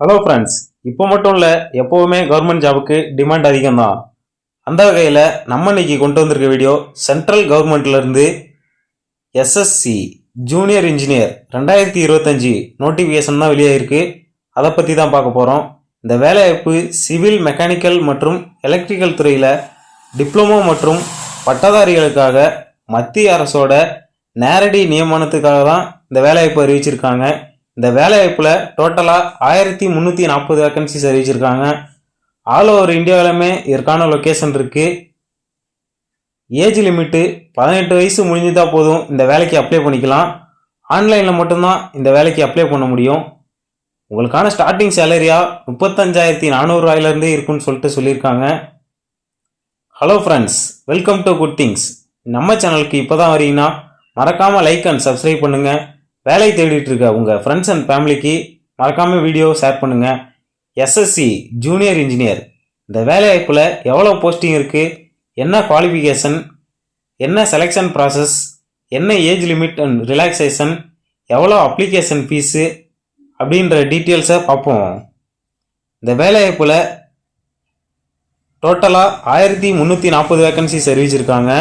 Hello friends இப்போ மட்டும் இல்லை எப்போவுமே கவர்மெண்ட் ஜாபுக்கு டிமாண்ட் அதிகம் தான் அந்த வகையில் நம்ம இன்னைக்கு கொண்டு வந்திருக்க வீடியோ சென்ட்ரல் கவர்மெண்ட்லேருந்து எஸ்எஸ்சி ஜூனியர் இன்ஜினியர் ரெண்டாயிரத்தி இருபத்தஞ்சி நோட்டிஃபிகேஷன் தான் வெளியாகிருக்கு அதை பற்றி தான் பார்க்க போகிறோம் இந்த வேலைவாய்ப்பு சிவில் மெக்கானிக்கல் மற்றும் எலக்ட்ரிக்கல் துறையில் டிப்ளமோ மற்றும் பட்டதாரிகளுக்காக மத்திய அரசோட நேரடி நியமனத்துக்காக தான் இந்த வேலைவாய்ப்பு அறிவிச்சிருக்காங்க. இந்த வேலைவாய்ப்பில் டோட்டலாக ஆயிரத்தி முந்நூற்றி நாற்பது வேக்கன்சிஸ் அறிவிச்சிருக்காங்க. ஆல் ஓவர் இந்தியாவிலுமே இதற்கான லொக்கேஷன் இருக்குது ஏஜ் லிமிட்டு பதினெட்டு வயசு முடிஞ்சுதான் போதும் இந்த வேலைக்கு அப்ளை பண்ணிக்கலாம். ஆன்லைனில் மட்டும்தான் இந்த வேலைக்கு அப்ளை பண்ண முடியும். உங்களுக்கான ஸ்டார்டிங் சேலரியாக முப்பத்தஞ்சாயிரத்தி நானூறுரூவாயிலேருந்தே இருக்குன்னு சொல்லிட்டு சொல்லியிருக்காங்க. Hello friends welcome to good things நம்ம சேனலுக்கு இப்போ தான் வரீங்கன்னா மறக்காமல் லைக் அண்ட் சப்ஸ்கிரைப் பண்ணுங்கள் வேலை தேடிட்டு இருக்க உங்கள் ஃப்ரெண்ட்ஸ் அண்ட் ஃபேமிலிக்கு மறக்காமல் வீடியோ ஷேர் பண்ணுங்கள் எஸ்எஸ்சி ஜூனியர் இன்ஜினியர் இந்த வேலைவாய்ப்பில் எவ்வளோ போஸ்டிங் இருக்குது என்ன குவாலிஃபிகேஷன் என்ன செலெக்ஷன் ப்ராசஸ் என்ன ஏஜ் லிமிட் அண்ட் ரிலாக்ஸேஷன் எவ்வளோ அப்ளிகேஷன் ஃபீஸு அப்படின்ற டீட்டெயில்ஸை பார்ப்போம். இந்த வேலைவாய்ப்பில் டோட்டலாக ஆயிரத்தி முந்நூற்றி நாற்பது வேக்கன்சிஸ் அறிவிச்சிருக்காங்க.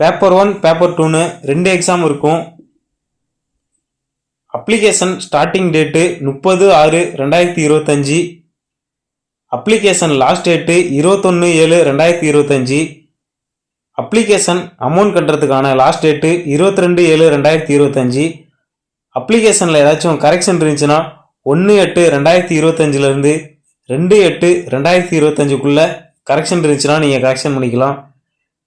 பேப்பர் ஒன் பேப்பர் டூன்னு ரெண்டு எக்ஸாம் இருக்கும். அப்ளிகேஷன் ஸ்டார்டிங் டேட்டு முப்பது ஆறு ரெண்டாயிரத்தி இருபத்தஞ்சி. அப்ளிகேஷன் லாஸ்ட் டேட்டு இருபத்தொன்று ஏழு ரெண்டாயிரத்தி இருபத்தஞ்சி. அப்ளிகேஷன் அமௌண்ட் கட்டுறதுக்கான லாஸ்ட் டேட்டு இருபத்தி ரெண்டு ஏழு ரெண்டாயிரத்தி இருபத்தஞ்சி. அப்ளிகேஷனில் ஏதாச்சும் கரெக்ஷன் இருந்துச்சுன்னா ஒன்று எட்டு ரெண்டாயிரத்தி இருபத்தஞ்சிலேருந்து ரெண்டு எட்டு ரெண்டாயிரத்தி இருபத்தஞ்சுக்குள்ளே கரெக்ஷன் இருந்துச்சுன்னா நீங்கள் கரெக்ஷன் பண்ணிக்கலாம்.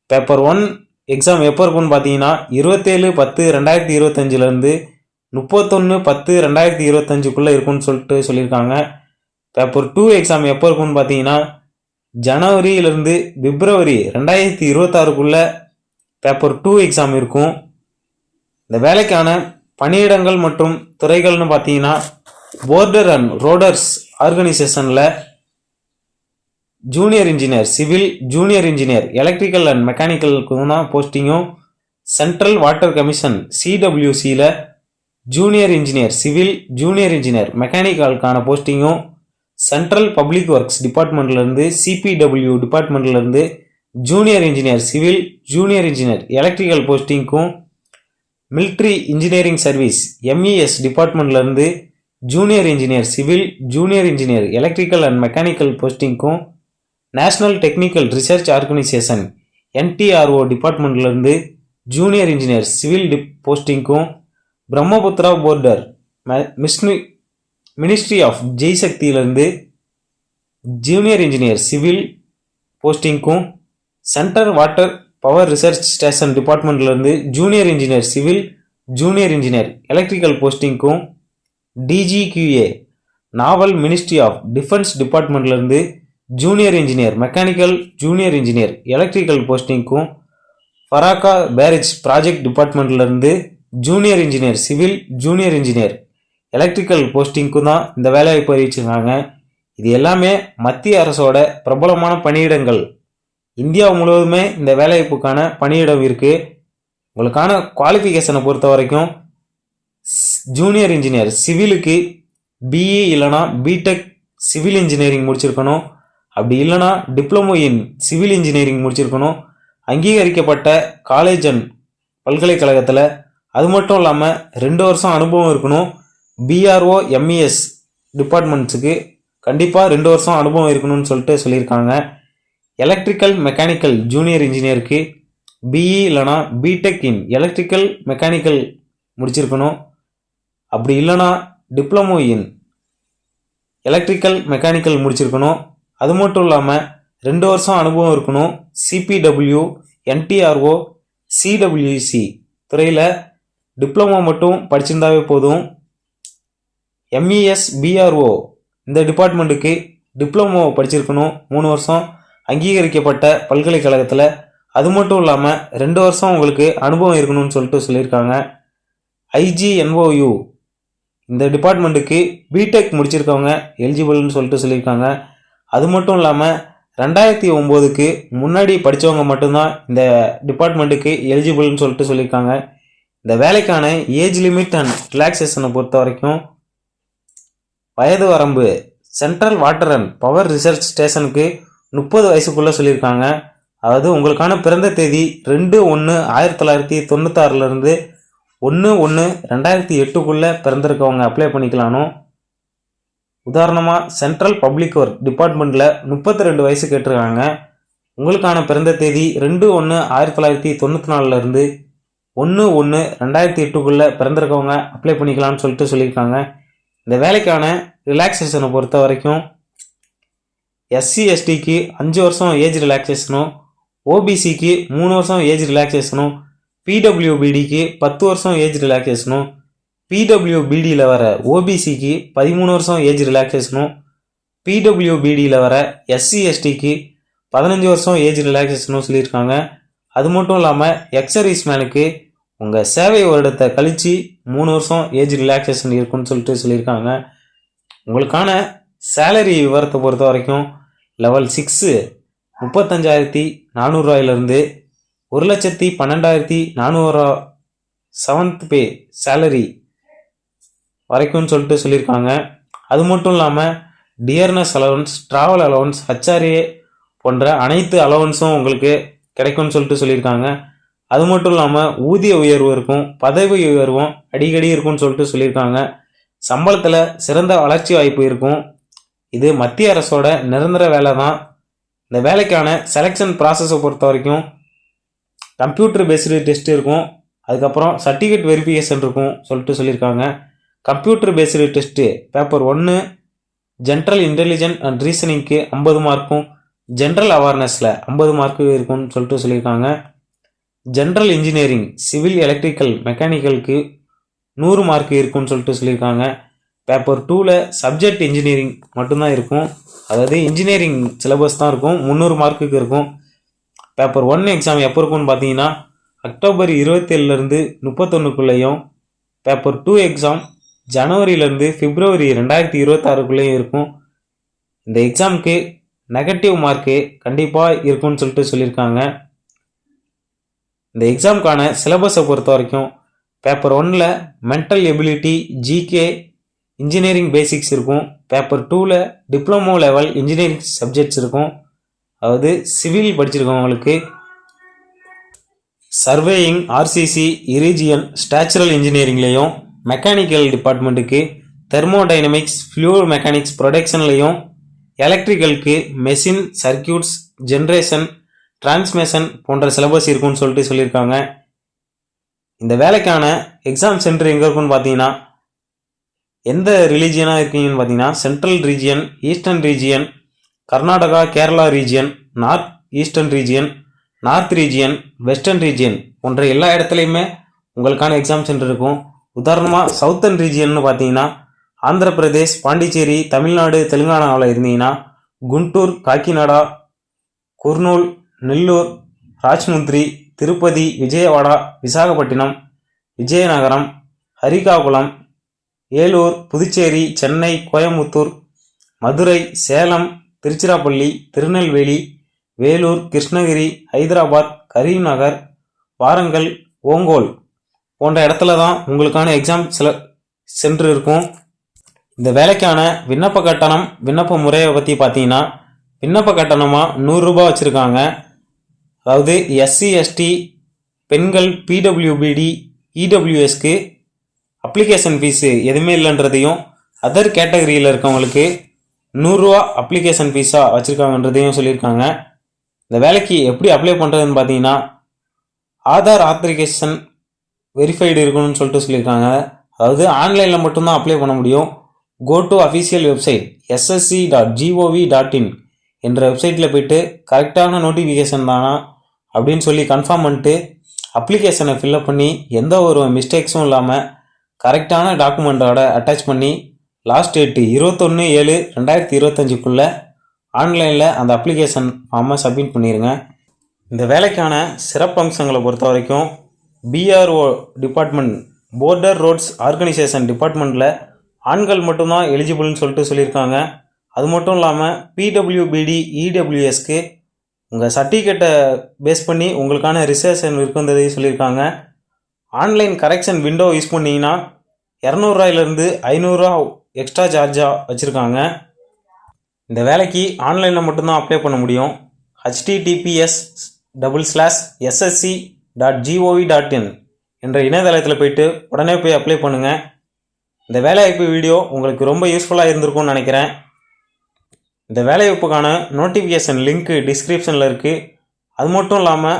பேப்பர் ஒன் எக்ஸாம் எப்போ இருக்குன்னு பார்த்தீங்கன்னா இருபத்தேழு பத்து ரெண்டாயிரத்தி இருபத்தஞ்சிலேருந்து முப்பத்தொன்று பத்து ரெண்டாயிரத்தி இருபத்தஞ்சுக்குள்ளே இருக்கும்னு சொல்லிட்டு சொல்லியிருக்காங்க. பேப்பர் டூ எக்ஸாம் எப்போ இருக்கும்னு பார்த்தீங்கன்னா ஜனவரியிலேருந்து பிப்ரவரி ரெண்டாயிரத்தி இருபத்தாறுக்குள்ளே பேப்பர் டூ எக்ஸாம் இருக்கும். இந்த வேலைக்கான பணியிடங்கள் மற்றும் துறைகள்னு பார்த்தீங்கன்னா border and roads ஆர்கனைசேஷனில் junior engineer civil junior engineer electrical and மெக்கானிக்கலுக்கு தான் போஸ்டிங்கும் central water commission சிடபிள்யூசியில் junior engineer civil junior engineer மெக்கானிக்கலுக்கான போஸ்டிங்கும் சென்ட்ரல் பப்ளிக் ஒர்க்ஸ் டிபார்ட்மெண்ட்லேருந்து CPW டிபார்ட்மெண்ட்லேருந்து junior engineer civil junior engineer electrical போஸ்டிங்க்கும் military engineering service MES டிபார்ட்மெண்ட்லேருந்து junior engineer civil junior engineer electrical and mechanical போஸ்டிங்க்கும் national technical research organisation NTRO டிபார்ட்மெண்ட்லேருந்து junior engineer civil டிப் போஸ்டிங்க்கும் Brahmaputra border மிஸ்னி ministry of ஜெய்சக்தியிலேருந்து junior engineer civil போஸ்டிங்க்கும் centre water power research station டிபார்ட்மெண்ட்லேருந்து junior engineer civil junior engineer electrical போஸ்டிங்க்கும் DGQA naval ministry of defence டிபார்ட்மெண்ட்லேருந்து junior engineer mechanical junior engineer electrical போஸ்டிங்க்கும் Farakka barrage project டிபார்ட்மெண்ட்லேருந்து junior engineer civil junior engineer electrical போஸ்டிங்க்கும் தான் இந்த வேலைவாய்ப்பு அறிவிச்சிருக்காங்க இது எல்லாமே மத்திய அரசோட பிரபலமான பணியிடங்கள். இந்தியா முழுவதுமே இந்த வேலைவாய்ப்புக்கான பணியிடம் இருக்குது உங்களுக்கான குவாலிஃபிகேஷனை பொறுத்த வரைக்கும் ஜூனியர் இன்ஜினியர் சிவிலுக்கு பிஇ இல்லைனா பிடெக் சிவில் இன்ஜினியரிங் முடிச்சிருக்கணும். அப்படி இல்லைனா டிப்ளமோ இன் சிவில் இன்ஜினியரிங் முடிச்சிருக்கணும். அங்கீகரிக்கப்பட்ட காலேஜ் அண்ட் பல்கலைக்கழகத்தில் அது மட்டும் இல்லாமல் ரெண்டு வருஷம் அனுபவம் இருக்கணும். பிஆர்ஓ எம்இஎஸ் டிபார்ட்மெண்ட்ஸுக்கு கண்டிப்பாக ரெண்டு வருஷம் அனுபவம் இருக்கணும்னு சொல்லிட்டு சொல்லியிருக்காங்க. எலக்ட்ரிக்கல் மெக்கானிக்கல் ஜூனியர் இன்ஜினியருக்கு பிஇ இல்லைனா B Tech in electrical mechanical முடிச்சிருக்கணும். அப்படி இல்லைனா டிப்ளமோ இன் எலக்ட்ரிக்கல் மெக்கானிக்கல் முடிச்சிருக்கணும். அது மட்டும் இல்லாமல் ரெண்டு வருஷம் அனுபவம் இருக்கணும். சிபிடபிள்யூ என்டிஆர்ஓ சிடபிள்யூசி துறையில் டிப்ளமோ மட்டும் படிச்சிருந்தாவே போதும். எம்இஎஸ் பிஆர்ஓ இந்த டிபார்ட்மெண்ட்டுக்கு டிப்ளமோ படிச்சிருக்கணும். மூணு வருஷம் அங்கீகரிக்கப்பட்ட பல்கலைக்கழகத்தில். அது மட்டும் இல்லாமல் ரெண்டு வருஷம் உங்களுக்கு அனுபவம் இருக்கணும்னு சொல்லிட்டு சொல்லியிருக்காங்க. ஐஜிஎன்ஓயு இந்த டிபார்ட்மெண்ட்டுக்கு பிடெக் முடிச்சிருக்கவங்க எலிஜிபிள்னு சொல்லிட்டு சொல்லியிருக்காங்க. அது மட்டும் இல்லாமல் ரெண்டாயிரத்தி ஒம்போதுக்கு முன்னாடி படித்தவங்க மட்டும்தான் இந்த டிபார்ட்மெண்ட்டுக்கு எலிஜிபிள்னு சொல்லிட்டு சொல்லியிருக்காங்க. இந்த வேலைக்கான ஏஜ் லிமிட் அண்ட் ரிலாக்ஸேஷனை பொறுத்த வரைக்கும் வயது வரம்பு central water and power research ஸ்டேஷனுக்கு முப்பது வயசுக்குள்ளே சொல்லியிருக்காங்க. அதாவது உங்களுக்கான பிறந்த தேதி ரெண்டு ஒன்று ஆயிரத்தி தொள்ளாயிரத்தி தொண்ணூத்தாறுலேருந்து ஒன்று ஒன்று ரெண்டாயிரத்தி எட்டுக்குள்ளே பிறந்திருக்கவங்க அப்ளை பண்ணிக்கலானும் உதாரணமாக சென்ட்ரல் பப்ளிக் ஒர்க் டிபார்ட்மெண்ட்டில் முப்பத்தி ரெண்டு வயசு கேட்டிருக்காங்க. உங்களுக்கான பிறந்த தேதி ரெண்டு ஒன்று ஆயிரத்தி தொள்ளாயிரத்தி தொண்ணூற்றி நாலுலேருந்து ஒன்று ஒன்று ரெண்டாயிரத்தி எட்டுக்குள்ளே பிறந்திருக்கவங்க அப்ளை பண்ணிக்கலாம்னு சொல்லிட்டு சொல்லியிருக்காங்க. இந்த வேலைக்கான ரிலாக்ஸேஷனை பொறுத்த வரைக்கும் எஸ்சி எஸ்டிக்கு அஞ்சு வருஷம் ஏஜ் ரிலாக்ஸேஷனும் ஓபிசிக்கு மூணு வருஷம் ஏஜ் ரிலாக்ஸேஷனும் பிடபிள்யூபிடிக்கு பத்து வருஷம் ஏஜ் ரிலாக்ஸேஷனும் பிடபிள்யூபிடியில் வர ஓபிசிக்கு பதிமூணு வருஷம் ஏஜ் ரிலாக்ஸேஷனும் பிடபிள்யூபிடியில் வர எஸ்சி எஸ்டிக்கு பதினஞ்சு வருஷம் ஏஜ் ரிலாக்ஸேஷனும் சொல்லியிருக்காங்க. அது மட்டும் இல்லாமல் எக்ஸர்வீஸ் மேனுக்கு உங்கள் சேவை வருடத்தை கழித்து மூணு வருஷம் ஏஜ் ரிலாக்ஸேஷன் இருக்குன்னு சொல்லிட்டு சொல்லியிருக்காங்க. உங்களுக்கான சேலரி விவரத்தை பொறுத்த வரைக்கும் லெவல் சிக்ஸு முப்பத்தஞ்சாயிரத்தி நானூறுரூவாயிலிருந்து ஒரு லட்சத்தி பன்னெண்டாயிரத்தி நானூறுரூவா செவன்த் பே சேலரி வரைக்கும்னு சொல்லிட்டு சொல்லியிருக்காங்க. அது மட்டும் இல்லாமல் dearness allowance travel allowance HRA போன்ற அனைத்து அலவன்ஸும் உங்களுக்கு கிடைக்கும்னு சொல்லிட்டு சொல்லியிருக்காங்க. அது மட்டும் இல்லாமல் ஊதிய உயர்வு இருக்கும் பதவி உயர்வும் அடிக்கடி இருக்கும்னு சொல்லிட்டு சொல்லியிருக்காங்க. சம்பளத்தில் சிறந்த வளர்ச்சி வாய்ப்பு இருக்கும். இது மத்திய அரசோட நிரந்தர வேலை தான் இந்த வேலைக்கான செலெக்ஷன் ப்ராசஸை பொறுத்த வரைக்கும் கம்ப்யூட்டர் பேஸ்டு டெஸ்ட் இருக்கும். அதுக்கப்புறம் சர்டிஃபிகேட் வெரிஃபிகேஷன் இருக்கும் சொல்லிட்டு சொல்லியிருக்காங்க. கம்ப்யூட்டர் பேஸ்டு டெஸ்ட்டு பேப்பர் ஒன்று ஜென்ரல் இன்டெலிஜென்ட் அண்ட் ரீசனிங்க்கு ஐம்பது மார்க்கும் ஜென்ரல் அவேர்னஸில் ஐம்பது மார்க்கு இருக்கும்னு சொல்லிட்டு சொல்லியிருக்காங்க. ஜென்ரல் இன்ஜினியரிங் சிவில் எலக்ட்ரிக்கல் மெக்கானிக்கலுக்கு நூறு மார்க் இருக்கும்னு சொல்லிட்டு சொல்லியிருக்காங்க. பேப்பர் டூவில் சப்ஜெக்ட் இன்ஜினியரிங் மட்டும்தான் இருக்கும். அதாவது இன்ஜினியரிங் சிலபஸ் தான் இருக்கும். முந்நூறு மார்க்குக்கு இருக்கும். பேப்பர் ஒன் எக்ஸாம் எப்போ இருக்கும்னு பார்த்தீங்கன்னா அக்டோபர் இருபத்தேழுலேருந்து முப்பத்தொன்றுக்குள்ளேயும் பேப்பர் டூ எக்ஸாம் ஜனவரியிலேருந்து பிப்ரவரி ரெண்டாயிரத்தி இருபத்தாறுக்குள்ளேயும் இருக்கும். இந்த எக்ஸாமுக்கு நெகட்டிவ் மார்க்கு கண்டிப்பாக இருக்கும்னு சொல்லிட்டு சொல்லியிருக்காங்க. இந்த எக்ஸாமுக்கான சிலபஸை பொறுத்த வரைக்கும் பேப்பர் ஒன்னில் mental ability GK engineering basics இருக்கும். பேப்பர் டூவில் டிப்ளமோ லெவல் இன்ஜினியரிங் சப்ஜெக்ட்ஸ் இருக்கும். அதாவது சிவில் படிச்சிருக்கவங்களுக்கு சர்வேயிங் ஆர்சிசி இரிஜியன் ஸ்டாச்சுரல் இன்ஜினியரிங்லேயும் மெக்கானிக்கல் டிபார்ட்மெண்ட்டுக்கு தெர்மோடைனமிக்ஸ் ஃப்ளூர் மெக்கானிக்ஸ் ப்ரொடக்ஷன்லேயும் எலக்ட்ரிக்கலுக்கு மெஷின் சர்க்கியூட்ஸ் ஜென்ரேஷன் டிரான்ஸ்மேஷன் போன்ற சிலபஸ் இருக்குன்னு சொல்லிட்டு சொல்லியிருக்காங்க. இந்த வேலைக்கான எக்ஸாம் சென்டர் எங்கே இருக்குன்னு பார்த்தீங்கன்னா எந்த ரிலீஜியனாக இருக்கீங்கன்னு பார்த்தீங்கன்னா central region eastern region Karnataka Kerala region north eastern region north region western region போன்ற எல்லா இடத்துலையுமே உங்களுக்கான எக்ஸாம் சென்டர் இருக்கும். உதாரணமாக சவுத்தர்ன் ரீஜியன்னு பார்த்தீங்கன்னா ஆந்திர பிரதேஷ் பாண்டிச்சேரி தமிழ்நாடு தெலுங்கானாவில் இருந்தீங்கன்னா குண்டூர் காக்கிநாடா குர்னூல் நெல்லூர் ராஜ்முந்திரி திருப்பதி விஜயவாடா விசாகப்பட்டினம் விஜயநகரம் ஹரிகாகுளம் ஏலூர் புதுச்சேரி சென்னை கோயம்புத்தூர் மதுரை சேலம் திருச்சிராப்பள்ளி திருநெல்வேலி வேலூர் கிருஷ்ணகிரி ஹைதராபாத் கரீம்நகர் வாரங்கல் ஓங்கோல் போன்ற இடத்துல தான் உங்களுக்கான எக்ஸாம் சில சென்று இருக்கும் இந்த வேலைக்கான விண்ணப்ப கட்டணம் விண்ணப்ப முறையை பற்றி பார்த்தீங்கன்னா விண்ணப்ப கட்டணமாக நூறுரூபா வச்சுருக்காங்க. அதாவது எஸ்சி எஸ்டி பெண்கள் பிடபிள்யூபிடி இடபிள்யூஎஸ்க்கு அப்ளிகேஷன் ஃபீஸு எதுவுமே இல்லைன்றதையும் அதர் கேட்டகரியில் இருக்கவங்களுக்கு நூறுரூவா அப்ளிகேஷன் ஃபீஸாக வச்சுருக்காங்கன்றதையும் சொல்லியிருக்காங்க. இந்த வேலைக்கு எப்படி அப்ளை பண்ணுறதுன்னு பார்த்தீங்கன்னா ஆதார் ஆத்தரிகேஷன் வெரிஃபைடு இருக்கணும்னு சொல்லிட்டு சொல்லியிருக்காங்க. அதாவது ஆன்லைனில் மட்டும்தான் அப்ளை பண்ண முடியும். Go to official website SSC dot G O V dot in என்ற வெப்சைட்டில் போயிட்டு கரெக்டான நோட்டிஃபிகேஷன் தானா அப்படின்னு சொல்லி கன்ஃபார்ம் பண்ணிட்டு அப்ளிகேஷனை ஃபில்அப் பண்ணி எந்த ஒரு மிஸ்டேக்ஸும் இல்லாமல் கரெக்டான டாக்குமெண்ட்டோட அட்டாச் பண்ணி லாஸ்ட் டேட்டு இருபத்தொன்று ஏழு ரெண்டாயிரத்தி இருபத்தஞ்சுக்குள்ளே ஆன்லைனில் அந்த அப்ளிகேஷன் ஃபார்மை சப்மிட் பண்ணிடுங்க இந்த வேலைக்கான சிறப்பம்சங்களை பொறுத்த வரைக்கும் BRO department border roads organisation டிபார்ட்மெண்ட்டில் ஆண்கள் மட்டும்தான் எலிஜிபிள்னு சொல்லிட்டு சொல்லியிருக்காங்க. அது மட்டும் இல்லாமல் பிடபிள்யூபிடி இடபிள்யூஎஸ்க்கு உங்கள் சர்டிஃபிகேட்டை பேஸ் பண்ணி உங்களுக்கான ரிசர்வேஷன் இருக்குன்றதையும் சொல்லியிருக்காங்க. ஆன்லைன் கரெக்ஷன் விண்டோ யூஸ் பண்ணிங்கன்னா இரநூறுவாயிலேருந்து ஐநூறுரூவா எக்ஸ்ட்ரா சார்ஜாக வச்சுருக்காங்க. இந்த வேலைக்கு ஆன்லைனில் மட்டும்தான் அப்ளை பண்ண முடியும். HTTPS double slash SSC dot G O V dot in என்ற இணையதளத்தில் போயிட்டு உடனே போய் அப்ளை பண்ணுங்கள் இந்த வேலைவாய்ப்பு வீடியோ உங்களுக்கு ரொம்ப யூஸ்ஃபுல்லாக இருந்திருக்கும்னு நினைக்கிறேன். இந்த வேலைவாய்ப்புக்கான நோட்டிஃபிகேஷன் லிங்க்கு டிஸ்கிரிப்ஷனில் இருக்குது அது மட்டும் இல்லாமல்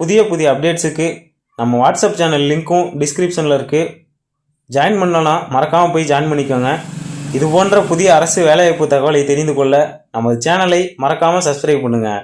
புதிய புதிய அப்டேட்ஸுக்கு நம்ம வாட்ஸ்அப் சேனல் லிங்க்கும் டிஸ்கிரிப்ஷனில் இருக்குது ஜாயின் பண்ணலன்னா மறக்காமல் போய் ஜாயின் பண்ணிக்கோங்க. இது போன்ற புதிய அரசு வேலைவாய்ப்பு தகவலை தெரிந்து கொள்ள நமது சேனலை மறக்காமல் சப்ஸ்கிரைப் பண்ணுங்கள்